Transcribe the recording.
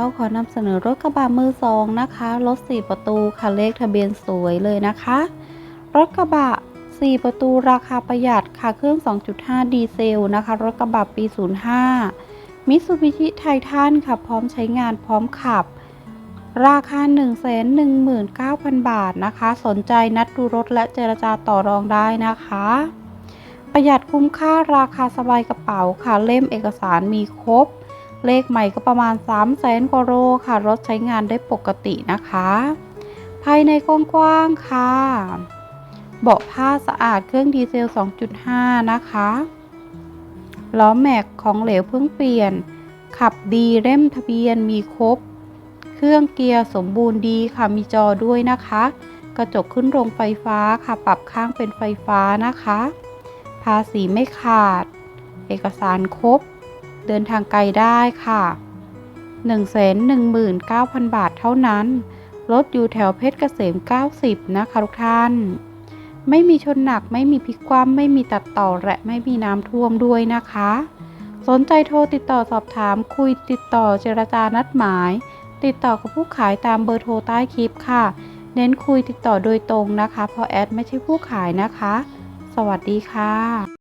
เราขอนำเสนอรถกระบะมือสองนะคะรถ 4 ประตูค่ะเลขทะเบียนสวยเลยนะคะ รถกระบะ 4 ประตูราคาประหยัดค่ะเครื่อง 2.5 ดีเซลนะคะ รถกระบะปี 05มิตซูบิชิไททันค่ะพร้อมใช้งานพร้อมขับ ราคา 119,000 บาทนะคะ สนใจนัดดูรถและเจรจาต่อรองได้นะคะ ประหยัดคุ้มค่าราคาสบายกระเป๋าค่ะเล่มเอกสารมีครบ เลขใหม่ก็ประมาณ 3 0 0แสนกว่าโลค่ะ รถใช้งานได้ปกตินะคะ ภายในกว้างๆค่ะ เบาะผ้าสะอาดเครื่องดีเซล 2.5 นะคะล้อแม็กของเหลวเพิ่งเปลี่ยน ขับดีเล่มทะเบียนมีครบ เครื่องเกียร์สมบูรณ์ดีค่ะมีจอด้วยนะคะ กระจกขึ้นโรงไฟฟ้าค่ะ ปรับข้างเป็นไฟฟ้านะคะ ภาษีไม่ขาด เอกสารครบ เดินทางไกลได้ค่ะ 119,000 บาทเท่านั้น รถอยู่แถวเพชรเกษม 90 นะคะทุกท่าน ไม่มีชนหนัก ไม่มีพลิกคว่ำไม่มีตัดต่อและไม่มีน้ำท่วมด้วยนะคะ สนใจโทรติดต่อสอบถามคุยติดต่อเจรจานัดหมาย ติดต่อกับผู้ขายตามเบอร์โทรใต้คลิปค่ะ เน้นคุยติดต่อโดยตรงนะคะ เพราะแอดไม่ใช่ผู้ขายนะคะ สวัสดีค่ะ